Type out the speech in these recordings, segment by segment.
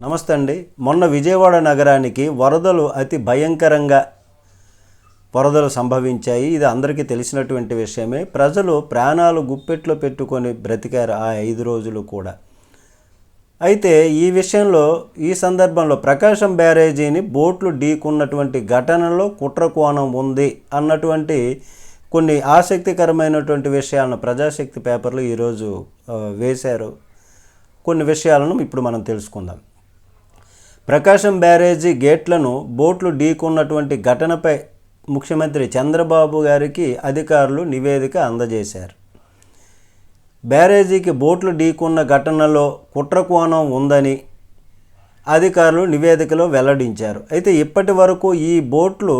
నమస్తే అండి. మొన్న విజయవాడ నగరానికి వరదలు అతి భయంకరంగా వరదలు సంభవించాయి. ఇది అందరికీ తెలిసినటువంటి విషయమే. ప్రజలు ప్రాణాలు గుప్పెట్లో పెట్టుకొని బ్రతికారు ఆ ఐదు రోజులు కూడా. అయితే ఈ విషయంలో ఈ సందర్భంలో ప్రకాశం బ్యారేజీని బోట్లు ఢీకున్నటువంటి ఘటనలో కుట్ర కోణం ఉంది అన్నటువంటి కొన్ని ఆసక్తికరమైనటువంటి విషయాలను ప్రజాశక్తి పేపర్లు ఈరోజు వేశారు. కొన్ని విషయాలను ఇప్పుడు మనం తెలుసుకుందాం. ప్రకాశం బ్యారేజీ గేట్లను బోట్లు ఢీకున్నటువంటి ఘటనపై ముఖ్యమంత్రి చంద్రబాబు గారికి అధికారులు నివేదిక అందజేశారు. బ్యారేజీకి బోట్లు ఢీకున్న ఘటనలో కుట్ర కోణం ఉందని అధికారులు నివేదికలో వెల్లడించారు. అయితే ఇప్పటి వరకు ఈ బోట్లు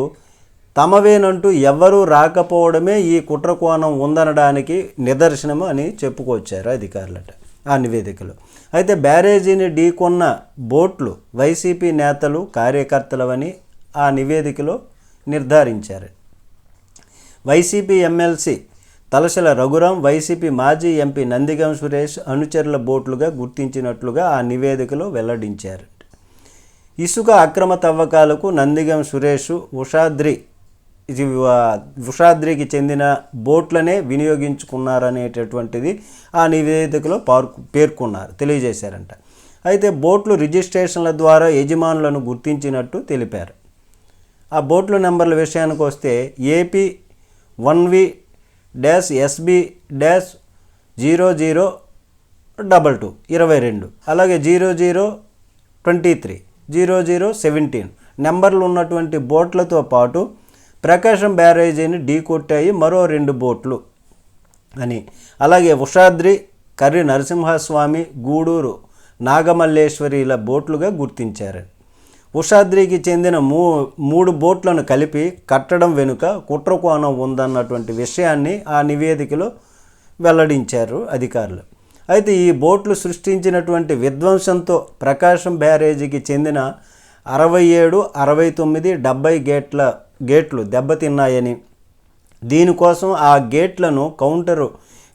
తమవేనంటూ ఎవ్వరూ రాకపోవడమే ఈ కుట్ర కోణం ఉందనడానికి నిదర్శనము అని చెప్పుకొచ్చారు అధికారులట. ఆ నివేదికలో. అయితే బ్యారేజీని ఢీకొన్న బోట్లు వైసీపీ నేతలు కార్యకర్తలవని ఆ నివేదికలో నిర్ధారించారు. YCP MLC Talasala Raghuram YCP మాజీ ఎంపీ నందిగం సురేష్ అనుచరుల బోట్లుగా గుర్తించినట్లుగా ఆ నివేదికలో వెల్లడించారు. ఇసుక అక్రమ తవ్వకాలకు నందిగం సురేష్ ఉషాద్రి ఇది వా- చెందిన బోట్లనే వినియోగించుకున్నారనేటటువంటిది ఆ నివేదికలో పార్కు పేర్కొన్నారు తెలియజేశారంట. అయితే బోట్లు రిజిస్ట్రేషన్ల ద్వారా యజమానులను గుర్తించినట్టు తెలిపారు. ఆ బోట్ల నెంబర్ల విషయానికి వస్తే AP one V dash SB dash zero zero double two ఇరవై రెండు అలాగే zero zero twenty three zero zero seventeen నెంబర్లు ఉన్నటువంటి బోట్లతో పాటు ప్రకాశం బ్యారేజీని ఢీకొట్టాయి మరో రెండు బోట్లు అని. అలాగే ఉషాద్రి కర్రి నరసింహస్వామి గూడూరు నాగమల్లేశ్వరిల బోట్లుగా గుర్తించారు. ఉషాద్రికి చెందిన మూ మూడు బోట్లను కలిపి కట్టడం వెనుక కుట్రకోణం ఉందన్నటువంటి విషయాన్ని ఆ నివేదికలో వెల్లడించారు అధికారులు. అయితే ఈ బోట్లు సృష్టించినటువంటి విధ్వంసంతో ప్రకాశం బ్యారేజీకి చెందిన అరవై ఏడు అరవై తొమ్మిది డెబ్బై గేట్ల గేట్లు దెబ్బతిన్నాయని. దీనికోసం ఆ గేట్లను కౌంటరు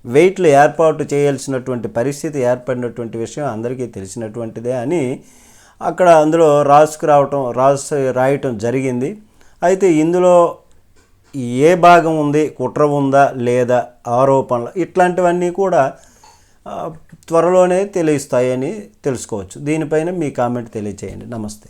వెయిట్లు ఏర్పాటు చేయాల్సినటువంటి పరిస్థితి ఏర్పడినటువంటి విషయం అందరికీ తెలిసినటువంటిదే అని అక్కడ అందులో రాసుకురావటం రాసు రాయటం జరిగింది. అయితే ఇందులో ఏ భాగం ఉంది కుట్ర ఉందా లేదా ఆరోపణలు ఇట్లాంటివన్నీ కూడా త్వరలోనే తెలియస్తాయని తెలుసుకోవచ్చు. దీనిపైన మీ కామెంట్ తెలియచేయండి. నమస్తే.